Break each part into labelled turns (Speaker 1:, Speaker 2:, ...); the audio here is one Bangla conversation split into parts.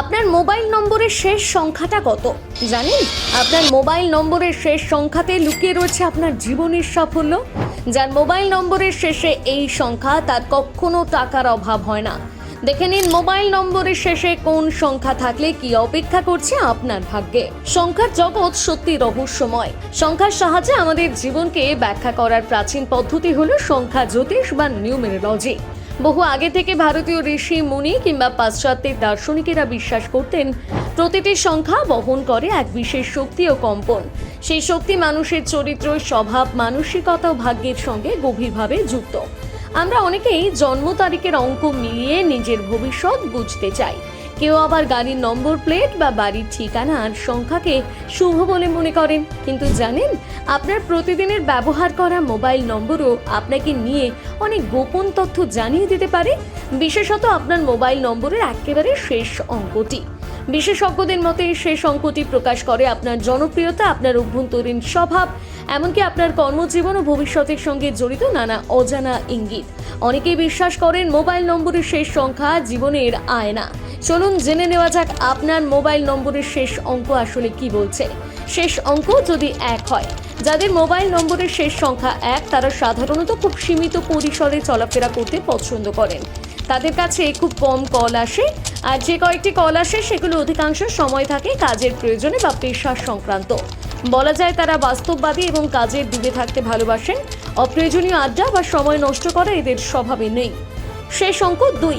Speaker 1: আপনার মোবাইল নম্বরের শেষ সংখ্যাটা কত? জানেন? আপনার মোবাইল নম্বরের শেষ সংখ্যাতে লুকিয়ে রয়েছে আপনার জীবনের সাফল্য। যার মোবাইল নম্বরের শেষে এই সংখ্যা, তার কখনো টাকার অভাব হয় না। দেখে নিন মোবাইল নম্বরের শেষে কোন সংখ্যা থাকলে কি অপেক্ষা করছে আপনার ভাগ্যে। সংখ্যার জগৎ সত্যি রহস্যময়। সংখ্যার সাহায্যে আমাদের জীবনকে ব্যাখ্যা করার প্রাচীন পদ্ধতি হলো সংখ্যা জ্যোতিষ বা নিউমেরোলজি। বহু আগে থেকে ভারতীয় ঋষি মুনি কিংবা পাশ্চাত্যের দার্শনিকেরা বিশ্বাস করতেন প্রতিটি সংখ্যা বহন করে এক বিশেষ শক্তি ও কম্পন। সেই শক্তি মানুষের চরিত্র, স্বভাব, মানসিকতা ও ভাগ্যের সঙ্গে গভীরভাবে যুক্ত। আমরা অনেকেই জন্ম তারিখের অঙ্ক মিলিয়ে নিজের ভবিষ্যৎ বুঝতে চাই। কেউ আবার গাড়ির নম্বর প্লেট বা বাড়ির ঠিকানার সংখ্যাকে শুভ বলে মনে করেন। কিন্তু জানেন, আপনার প্রতিদিনের ব্যবহার করা মোবাইল নম্বরও আপনাকে নিয়ে অনেক গোপন তথ্য জানিয়ে দিতে পারে। বিশেষত আপনার মোবাইল নম্বরের একেবারে শেষ অঙ্কটি। বিশেষজ্ঞদের মতে শেষ অঙ্কটি প্রকাশ করে আপনার জনপ্রিয়তা, আপনার অভ্যন্তরীণ স্বভাব, এমনকি আপনার কর্মজীবন ও ভবিষ্যতের সঙ্গে জড়িত নানা অজানা ইঙ্গিত। অনেকেই বিশ্বাস করেন মোবাইল নম্বরের শেষ সংখ্যা জীবনের আয়না। চলুন জেনে নেওয়া যাক আপনার মোবাইল নম্বরের শেষ অঙ্ক আসলে কি বলছে। শেষ অঙ্ক যদি এক হয়, যাদের মোবাইল নম্বরের শেষ সংখ্যা এক, তারা সাধারণত খুব সীমিত পরিসরে চলাফেরা করতে পছন্দ করেন। তাদের কাছে খুব কম কল আসে, আর যে কয়েকটি কল আসে সেগুলো অধিকাংশ সময় থাকে কাজের প্রয়োজনে বা পেশার সংক্রান্ত। বলা যায় তারা বাস্তববাদী এবং কাজের ডুবে থাকতে ভালোবাসেন। অপ্রয়োজনীয় আড্ডা বা সময় নষ্ট করা এদের স্বভাবে নেই। শেষ অঙ্ক দুই।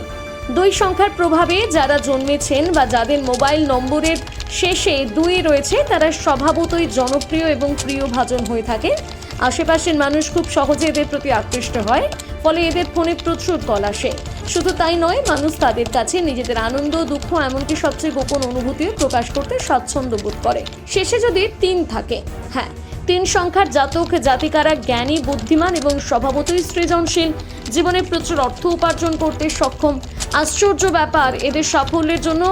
Speaker 1: দুই সংখ্যার প্রভাবে যারা জন্মেছেন বা যাদের মোবাইল নম্বরের শেষে দুই রয়েছে, তারা স্বভাবতই জনপ্রিয় এবং প্রিয়ভাজন হয়ে থাকে। আশেপাশের মানুষ খুব সহজে এদের প্রতি আকৃষ্ট হয়। ফলে এদের ফোনে প্রচুর কল আসে। শুধু তাই নয়, মানুষ তাদের কাছে নিজেদের আনন্দ, দুঃখ, এমনকি সবচেয়ে গোপন অনুভূতিও প্রকাশ করতে স্বাচ্ছন্দ্য বোধ করে। শেষে যদি তিন থাকে হ্যাঁ তিন সংখ্যার জাতক, জাতিকারা জ্ঞানী, বুদ্ধিমান এবং স্বভাবতই সৃজনশীল, জীবনে প্রচুর অর্থ উপার্জন করতে সক্ষম, আশ্চর্য ব্যাপার, এদের সাফল্যের জন্য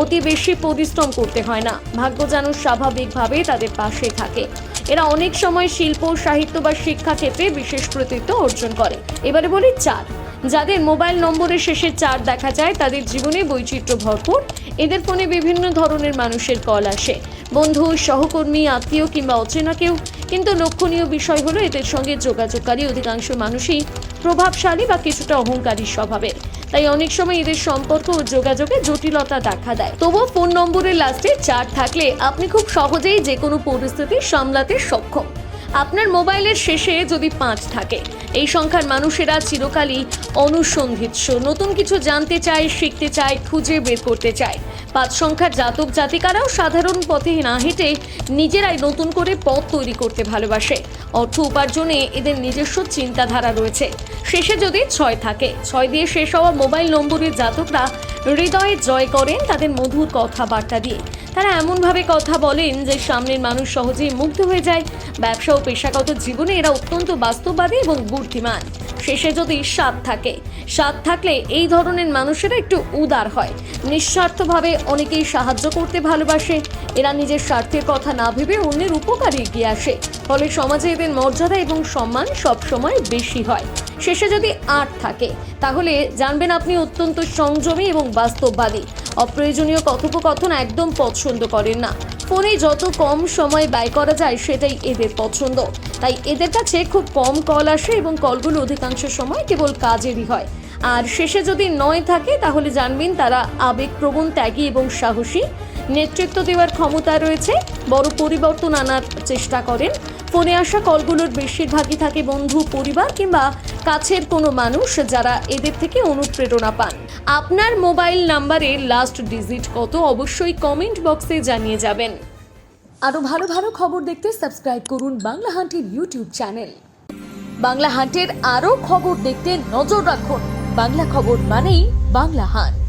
Speaker 1: অতি বেশি পরিশ্রম করতে হয় না। ভাগ্য যেন স্বাভাবিকভাবে তাদের পাশে থাকে। এরা অনেক সময় শিল্প, সাহিত্য বা শিক্ষা ক্ষেত্রে বিশেষ কৃতিত্ব অর্জন করে। এবারে বলি চার। যাদের মোবাইল নম্বরের শেষে চার দেখা যায়, তাদের জীবনে বৈচিত্র্য ভরপুর। এদের ফোনে বিভিন্ন ধরনের মানুষের কল আসে। বন্ধু, সহকর্মী, আত্মীয় কিংবা অচেনা কেউ। কিন্তু লক্ষণীয় বিষয় হলো, এদের সঙ্গে যোগাযোগকারী অধিকাংশ মানুষই প্রভাবশালী বা কিছুটা অহংকারী স্বভাবের। তাই অনেক সময় এদের সম্পর্ক ও যোগাযোগে জটিলতা দেখা দেয়। তবুও ফোন নম্বরের লাস্টে চার থাকলে আপনি খুব সহজেই যে কোনো পরিস্থিতি সামলাতে সক্ষম। আপনার মোবাইলের শেষে যদি পাঁচ থাকে। এই সংখ্যার মানুষেরা চিরকালই অনুসন্ধিৎস নতুন কিছু জানতে চায়, শিখতে চায়, খুঁজে বের করতে চায়। পাঁচ সংখ্যার জাতক জাতিকারাও সাধারণ পথে না হেঁটে নিজেরাই নতুন করে পথ তৈরি করতে ভালোবাসে। অর্থ উপার্জনে এদের নিজস্ব চিন্তাধারা রয়েছে। শেষে যদি ছয় থাকে, ছয় দিয়ে শেষ হওয়া মোবাইল নম্বরের জাতকরা হৃদয়ে জয় করেন তাদের মধুর কথাবার্তা দিয়ে। তারা এমনভাবে কথা বলেন যে সামনের মানুষ সহজেই মুগ্ধ হয়ে যায়। ব্যবসা পেশাগত জীবনে এরা অত্যন্ত বাস্তববাদী এবং বুদ্ধিমান। শেষে যদি স্বাদ থাকে স্বাদ থাকলে এই ধরনের মানুষেরা একটু উদার হয়। নিঃস্বার্থভাবে অনেকেই সাহায্য করতে ভালোবাসে। এরা নিজের স্বার্থের কথা না ভেবে অন্যের উপকারে এগিয়ে আসে। ফলে সমাজে এদের মর্যাদা এবং সম্মান সবসময় বেশি হয়। শেষে যদি আট থাকে, তাহলে জানবেন আপনি অত্যন্ত সংযমী এবং বাস্তববাদী। অপ্রয়োজনীয় কথোপকথন একদম পছন্দ করেন না। ফোনে যত কম সময় ব্যয় করা যায় সেটাই এদের পছন্দ। তাই এদের কাছে খুব কম কল আসে এবং কলগুলো অধিকাংশ সময় কেবল কাজেরই হয়। আর শেষে যদি নয় থাকে, তাহলে জানবেন তারা আবেগপ্রবণ, ত্যাগী এবং সাহসী। নেতৃত্ব দেওয়ার ক্ষমতা রয়েছে, বড় পরিবর্তন আনার চেষ্টা করেন। ফোনে আসা কলগুলোর বেশিরভাগই থাকে বন্ধু, পরিবার কিংবা কাছের কোনো মানুষ যারা এদের থেকে অনুপ্রেরণা পান। আপনার মোবাইল নাম্বারের লাস্ট ডিজিট কত অবশ্যই কমেন্ট বক্সে জানিয়ে যাবেন। আরও ভালো ভালো খবর দেখতে সাবস্ক্রাইব করুন বাংলা হান্টের ইউটিউব চ্যানেল বাংলা হান্টের আরও খবর দেখতে নজর রাখুন। বাংলা খবর মানেই বাংলা হান্ট।